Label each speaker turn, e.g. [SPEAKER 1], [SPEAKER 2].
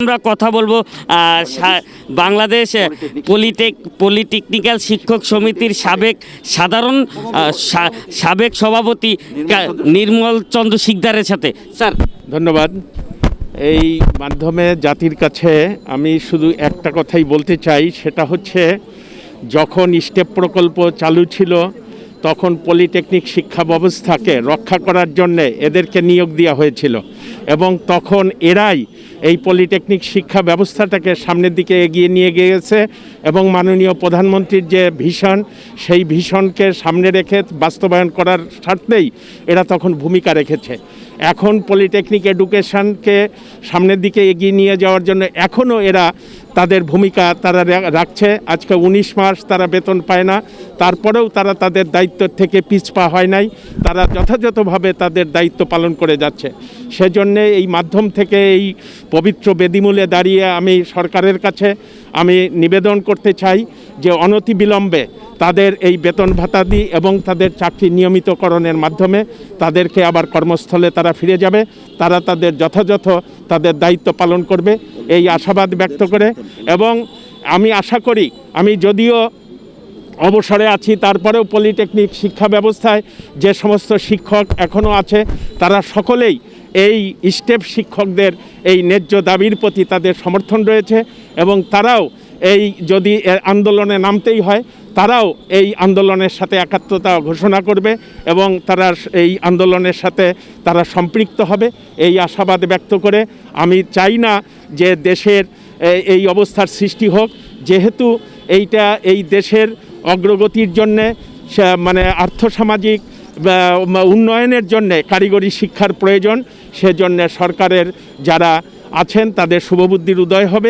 [SPEAKER 1] আমরা কথা বলব বাংলাদেশ পলিটেক, পলিটেকনিক্যাল শিক্ষক সমিতির সাবেক সাধারণ সাবেক সভাপতি নির্মল চন্দ্র শিকদারের সাথে। স্যার।
[SPEAKER 2] ধন্যবাদ। এই মাধ্যমে জাতির কাছে আমি শুধু একটা কথাই বলতে চাই, সেটা হচ্ছে যখন স্টেপ প্রকল্প চালু ছিল তখন পলিটেকনিক শিক্ষা ব্যবস্থাকে রক্ষা করার জন্যে এদেরকে নিয়োগ দেওয়া হয়েছিল। এবং তখন এরাই এই পলিটেকনিক শিক্ষা ব্যবস্থাটাকে সামনের দিকে এগিয়ে নিয়ে গিয়েছে এবং মাননীয় প্রধানমন্ত্রীর যে ভিশন সেই ভিশনকে সামনে রেখে বাস্তবায়ন করার স্বার্থেই এরা তখন ভূমিকা রেখেছে। এখন পলিটেকনিক এডুকেশনকে সামনের দিকে এগিয়ে নিয়ে যাওয়ার জন্য এখনও এরা তাদের ভূমিকা তারা রাখছে। আজকে উনিশ মাস তারা বেতন পায় না। তারপরেও তারা তাদের দায়িত্ব থেকে পিছপা হয় নাই। তারা যথাযথভাবে তাদের দায়িত্ব পালন করে যাচ্ছে। সেজন্যে এই মাধ্যম থেকে এই পবিত্র বেদিমূলে দাঁড়িয়ে আমি সরকারের কাছে আমি নিবেদন করতে চাই যে অনতিবিলম্বে তাদের এই বেতন ভাতা দিই এবং তাদের চাকরি নিয়মিতকরণের মাধ্যমে তাদেরকে আবার কর্মস্থলে তারা ফিরে যাবে। তারা তাদের যথাযথ তাদের দায়িত্ব পালন করবে। এই আশাবাদ ব্যক্ত করে এবং আমি আশা করি, আমি যদিও অবসরে আছি, তারপরেও পলিটেকনিক শিক্ষা ব্যবস্থায় যে সমস্ত শিক্ষক এখনও আছে, তারা সকলেই এই স্টেপ শিক্ষকদের এই ন্যায্য দাবির প্রতি তাদের সমর্থন রয়েছে এবং তারাও এই যদি আন্দোলনে নামতেই হয়, তারাও এই আন্দোলনের সাথে একাত্মতা ঘোষণা করবে এবং তারা এই আন্দোলনের সাথে তারা সম্পৃক্ত হবে। এই আশাবাদ ব্যক্ত করে আমি চাই না যে দেশের এই অবস্থার সৃষ্টি হোক, যেহেতু এইটা এই দেশের অগ্রগতির জন্যে মানে আর্থসামাজিক উন্নয়নের জন্যে কারিগরি শিক্ষার প্রয়োজন, সেজন্য সরকারের যারা আছেন, তাদের শুভবুদ্ধির উদয় হবে।